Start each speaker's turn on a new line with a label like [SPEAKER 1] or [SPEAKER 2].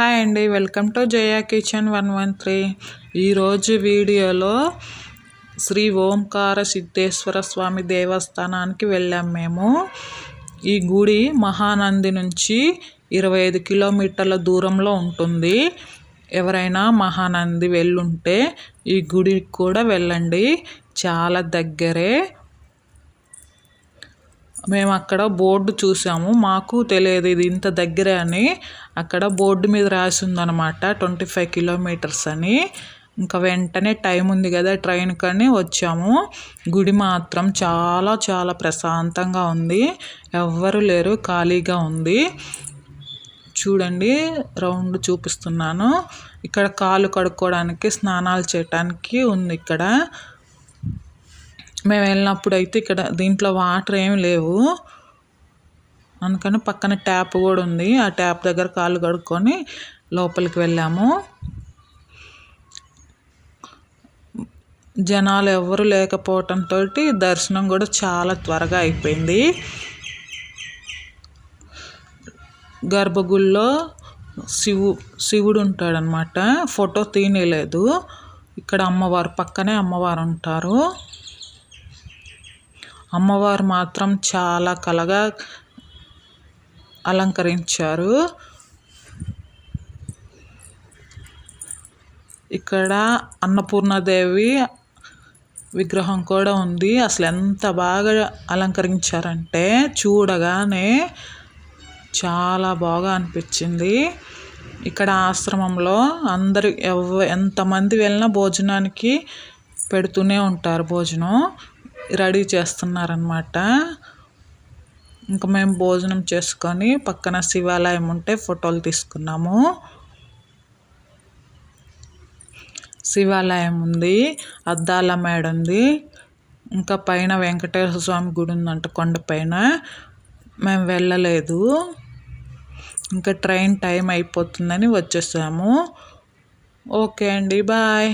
[SPEAKER 1] Hi అండి welcome to Jaya kitchen one one three. ఈరోజు వీడియోలో శ్రీ ఓంకార సిద్ధేశ్వర స్వామి దేవస్థానానికి వెళ్ళాం మేము. ఈ గుడి మహానంది నుంచి ఇరవై ఐదు కిలోమీటర్ల దూరంలో ఉంటుంది. ఎవరైనా మహానంది వెళ్ళుంటే ఈ గుడికి కూడా వెళ్ళండి. చాలా దగ్గరే మేము అక్కడ బోర్డు చూసాము. మాకు తెలియదు ఇది ఇంత దగ్గరే అని. అక్కడ బోర్డు మీద రాసి ఉందన్నమాట ట్వంటీ ఫైవ్ కిలోమీటర్స్ అని. ఇంకా వెంటనే టైం ఉంది కదా ట్రైన్ కానీ వచ్చాము. గుడి మాత్రం చాలా చాలా ప్రశాంతంగా ఉంది. ఎవ్వరు లేరు ఖాళీగా ఉంది. చూడండి రౌండ్ చూపిస్తున్నాను. ఇక్కడ కాలు కడుక్కోవడానికి స్నానాలు చేయటానికి ఉంది ఇక్కడ. మేము వెళ్ళినప్పుడు అయితే ఇక్కడ దీంట్లో వాటర్ ఏమి లేవు. అందుకని పక్కన ట్యాప్ కూడా ఉంది. ఆ ట్యాప్ దగ్గర కాళ్ళు కడుక్కొని లోపలికి వెళ్ళాము. జనాలు ఎవరు లేకపోవటంతో దర్శనం కూడా చాలా త్వరగా అయిపోయింది. గర్భగుడిలో శివు శివుడు ఉంటాడనమాట. ఫోటో తీయలేదు ఇక్కడ అమ్మవారు పక్కనే అమ్మవారు ఉంటారు. అమ్మవారు మాత్రం చాలా కలగా అలంకరించారు. ఇక్కడ అన్నపూర్ణాదేవి విగ్రహం కూడా ఉంది. అసలు ఎంత బాగా అలంకరించారంటే చూడగానే చాలా బాగా అనిపించింది. ఇక్కడ ఆశ్రమంలో అందరు ఎవ ఎంతమంది వెళ్ళినా భోజనానికి పెడుతూనే ఉంటారు భోజనం. రెడీ చేస్తున్నారనమాట ఇంకా మేము భోజనం చేసుకొని పక్కన శివాలయం ఉంటే ఫోటోలు తీసుకున్నాము. శివాలయం ఉంది అద్దాల మేడ ఉంది. ఇంకా పైన వెంకటేశ్వర స్వామి గుడి ఉందంట కొండపైన మేము వెళ్ళలేదు. ఇంకా ట్రైన్ టైం అయిపోతుందని వచ్చేసాము. ఓకే అండి బాయ్.